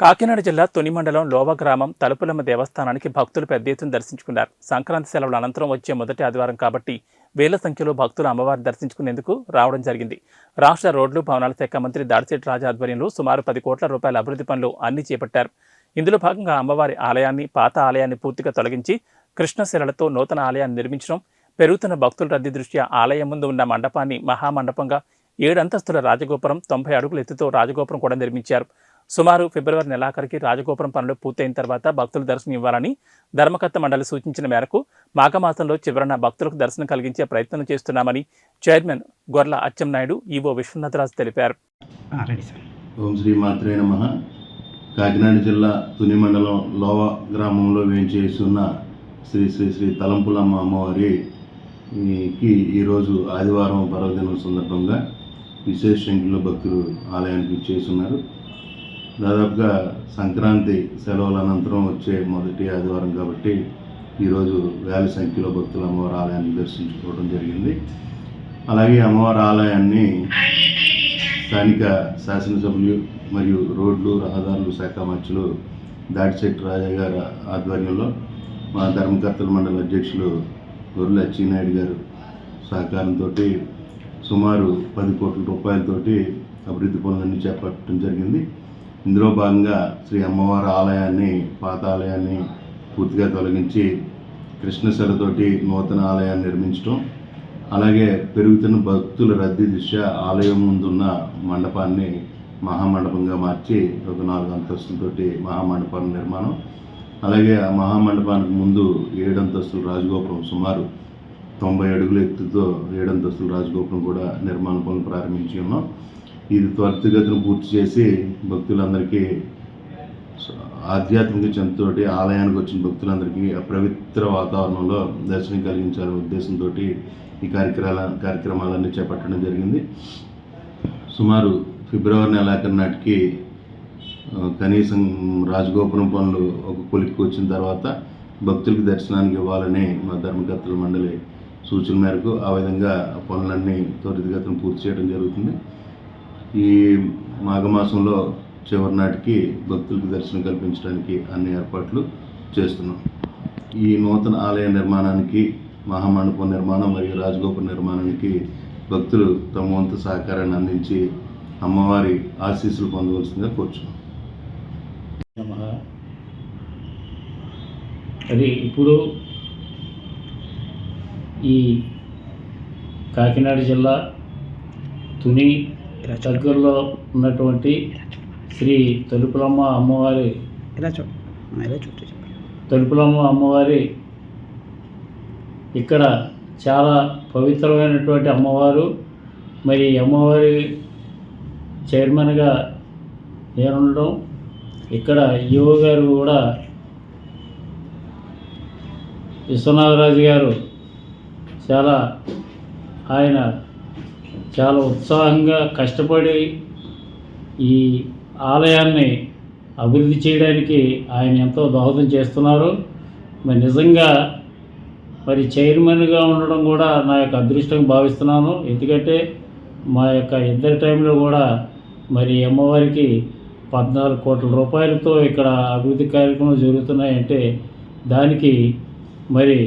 కాకినాడ జిల్లా తుని మండలం లోవ గ్రామం తలుపులమ్మ దేవస్థానానికి భక్తులు పెద్ద ఎత్తున దర్శించుకున్నారు. సంక్రాంతి సెలవుల అనంతరం వచ్చే మొదటి ఆదివారం కాబట్టి వేల సంఖ్యలో భక్తులు అమ్మవారిని దర్శించుకునేందుకు రావడం జరిగింది. రాష్ట్ర రోడ్లు భవనాల శాఖ మంత్రి దాడిశెట్టి రాజా ఆధ్వర్యంలో సుమారు పది కోట్ల రూపాయల అభివృద్ధి పనులు అన్ని చేపట్టారు. ఇందులో భాగంగా అమ్మవారి ఆలయాన్ని పాత ఆలయాన్ని పూర్తిగా తొలగించి కృష్ణశిలలతో నూతన ఆలయాన్ని నిర్మించడం పెరుగుతున్న భక్తుల రద్దీ దృష్ట్యా ఆలయం ముందు ఉన్న మండపాన్ని మహామండపంగా ఏడు అంతస్తుల రాజగోపురం తొంభై అడుగుల ఎత్తుతో రాజగోపురం కూడా నిర్మించారు. సుమారు ఫిబ్రవరి నెలాఖరికి రాజగోపురం పనులు పూర్తయిన తర్వాత భక్తులు దర్శనం ఇవ్వాలని ధర్మకర్త మండలి సూచించిన మేరకు మాఘమాసంలో చివరన భక్తులకు దర్శనం కలిగించే ప్రయత్నం చేస్తున్నామని చైర్మన్ గొర్ల అచ్చెన్నాయుడు ఈవో విశ్వనాథరాజు తెలిపారు. ఆ, రెడీ సార్. ఓం శ్రీ మాత్రే నమ. కాకినాడ జిల్లా తుని మండలం లోవ గ్రామంలో వేంచేసి ఉన్న శ్రీ శ్రీ శ్రీ తలంపులమ్మ అమ్మవారి కి ఈరోజు ఆదివారం పర్వదినం సందర్భంగా విశేష సంఖ్యలో భక్తులు ఆలయానికి ఇచ్చేసి ఉన్నారు దాదాపుగా సంక్రాంతి సెలవుల అనంతరం వచ్చే మొదటి ఆదివారం కాబట్టి ఈరోజు వేల సంఖ్యలో భక్తులు అమ్మవారి ఆలయాన్ని దర్శించుకోవడం జరిగింది. అలాగే అమ్మవారి ఆలయాన్ని స్థానిక శాసనసభ్యులు మరియు రోడ్లు రహదారులు శాఖ మంత్రులు దాడిశెట్టి రాజా గారి ఆధ్వర్యంలో మా ధర్మకర్తల మండలి అధ్యక్షులు గొర్రెల అచ్చినాయుడు గారు సహకారంతో సుమారు పది కోట్ల రూపాయలతోటి అభివృద్ధి పనులన్నీ చేపట్టడం జరిగింది. ఇందులో భాగంగా శ్రీ అమ్మవారి ఆలయాన్ని పాత ఆలయాన్ని పూర్తిగా తొలగించి కృష్ణశిలతోటి నూతన ఆలయాన్ని నిర్మించడం అలాగే పెరుగుతున్న భక్తుల రద్దీ దృష్ట్యా ఆలయం ముందున్న మండపాన్ని మహామండపంగా మార్చి ఒక నాలుగు అంతస్తులతోటి మహామండపాన్ని నిర్మాణం. అలాగే ఆ మహామండపానికి ముందు ఏడు అంతస్తుల రాజగోపురం సుమారు తొంభై అడుగుల ఎత్తుతో ఏడు అంతస్తుల రాజగోపురం కూడా నిర్మాణ పనులు ప్రారంభించి ఉన్నాం. ఇది త్వరితగతిని పూర్తి చేసి భక్తులందరికీ ఆధ్యాత్మిక చెంతతోటి ఆలయానికి వచ్చిన భక్తులందరికీ ఆ పవిత్ర వాతావరణంలో దర్శనం కలిగించాలనే ఉద్దేశంతో ఈ కార్యక్రమాల కార్యక్రమాలన్నీ చేపట్టడం జరిగింది. సుమారు ఫిబ్రవరి నెలాఖరు నాటికి కనీసం రాజగోపురం పనులు ఒక కొలిక్కి వచ్చిన తర్వాత భక్తులకి దర్శనానికి ఇవ్వాలని మా ధర్మకర్తల మండలి సూచన మేరకు ఆ విధంగా పనులన్నీ త్వరితగతిని పూర్తి చేయడం జరుగుతుంది. ఈ మాఘమాసంలో చివరి నాటికి భక్తులకు దర్శనం కల్పించడానికి అన్ని ఏర్పాట్లు చేస్తున్నాం. ఈ నూతన ఆలయ నిర్మాణానికి మహామండపం నిర్మాణం మరియు రాజగోపుర నిర్మాణానికి భక్తులు తమ వంతు సహకారాన్ని అందించి అమ్మవారి ఆశీస్సులు పొందవలసిందిగా కోరుచున్నాం. అది ఇప్పుడు ఈ కాకినాడ జిల్లా తుని దగ్గరలో ఉన్నటువంటి శ్రీ తలుపులమ్మ అమ్మవారి తలుపులమ్మ అమ్మవారి ఇక్కడ చాలా పవిత్రమైనటువంటి అమ్మవారు. మరి అమ్మవారి చైర్మన్గా నేనుండడం. ఇక్కడ ఈవో గారు కూడా విశ్వనాథరాజు గారు చాలా ఆయన చాలా ఉత్సాహంగా కష్టపడి ఈ ఆలయాన్ని అభివృద్ధి చేయడానికి ఆయన ఎంతో దోహదం చేస్తున్నారు. మరి నిజంగా మరి చైర్మన్గా ఉండడం కూడా నా యొక్క అదృష్టంగా భావిస్తున్నాను. ఎందుకంటే మా యొక్క ఇద్దరి టైంలో కూడా మరి అమ్మవారికి పద్నాలుగు కోట్ల రూపాయలతో ఇక్కడ అభివృద్ధి కార్యక్రమాలు జరుగుతున్నాయంటే దానికి మరి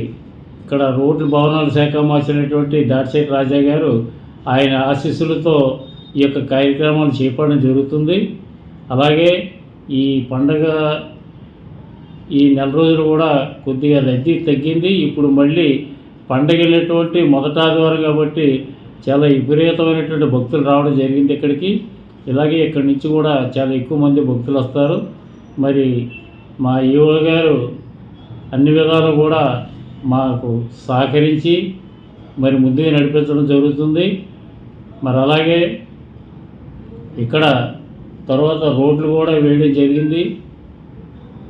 ఇక్కడ రోడ్లు భవనాల శాఖ మార్చినటువంటి దాడిశెట్టి రాజా గారు ఆయన ఆశీస్సులతో ఈ యొక్క కార్యక్రమాలు చేపడడం జరుగుతుంది. అలాగే ఈ పండగ ఈ నెల రోజులు కూడా కొద్దిగా రద్దీ తగ్గింది. ఇప్పుడు మళ్ళీ పండగ వెళ్ళేటువంటి మొదట ఆదివారం కాబట్టి చాలా విపరీతమైనటువంటి భక్తులు రావడం జరిగింది ఇక్కడికి. ఇలాగే ఇక్కడి నుంచి కూడా చాలా ఎక్కువ మంది భక్తులు వస్తారు. మరి మా ఈవో గారు అన్ని విధాలు కూడా మాకు సహకరించి మరి ముందుకు నడిపించడం జరుగుతుంది. మరి అలాగే ఇక్కడ తర్వాత రోడ్లు కూడా వేయడం జరిగింది.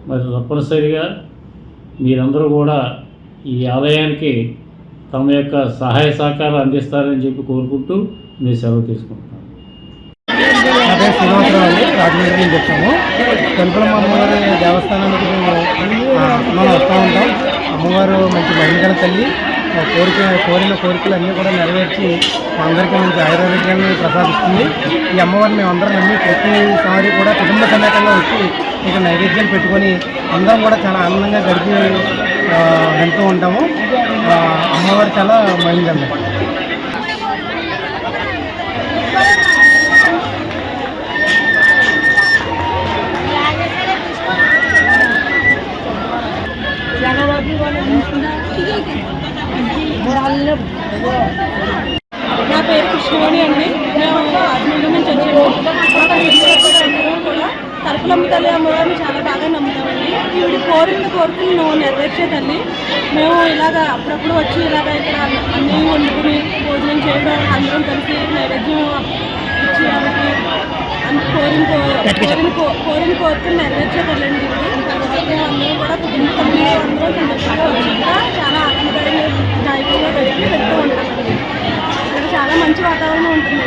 మరి తప్పనిసరిగా మీరందరూ కూడా ఈ ఆలయానికి తమ యొక్క సహాయ సహకారాలు అందిస్తారని చెప్పి కోరుకుంటూ నేను సెలవు తీసుకుంటున్నాను. నా శ్రీనివాసరావు రాజమండ్రి నుంచి వచ్చాము అమ్మవారి దేవస్థానానికి మేము మనం వస్తూ ఉంటాం. అమ్మవారు మంచి మహిళగల తల్లి. కోరిక కోరిన కోరికలు అన్నీ కూడా నెరవేర్చి అందరికీ మంచి ఆయుర్వేదాన్ని ప్రసాదిస్తుంది. ఈ అమ్మవారిని మేము అందరం నమ్మి ప్రతిసారి కూడా కుటుంబ సమేతంగా వచ్చి ఇక్కడ నైవేద్యం పెట్టుకొని అందరం కూడా చాలా ఆనందంగా గడిపి వెళ్తూ ఉంటాము. అమ్మవారు చాలా అన్నమాట నా పేరు కృష్ణవేణి అండి మేము రాజమండ్రి నుంచి వచ్చాము కూడా తలుపులమ్మ తల్లి అమ్మవారిని చాలా బాగా నమ్ముతామండి ఈవిడ కోరిన కోరికలను నెరవేర్చే తల్లి మేము ఇలాగ అప్పుడప్పుడు వచ్చి ఇలాగ ఇక్కడ అన్నీ వండుకుని భోజనం చేయడం అందరం కలిసి నైవేద్యం ఇచ్చి ఆమెకి కోరిన కో- కోరిన కో- కోరిన కోరికలు నెరవేర్చే మేము కూడా కుటుంబ సభ్యులు అందరూ సంతోషంగా వచ్చాక చాలా ఆనందకరంగా గాయకులుగా పెట్టి వెళ్తూ ఉంటాం ఇక్కడ చాలా మంచి వాతావరణం ఉంటుంది.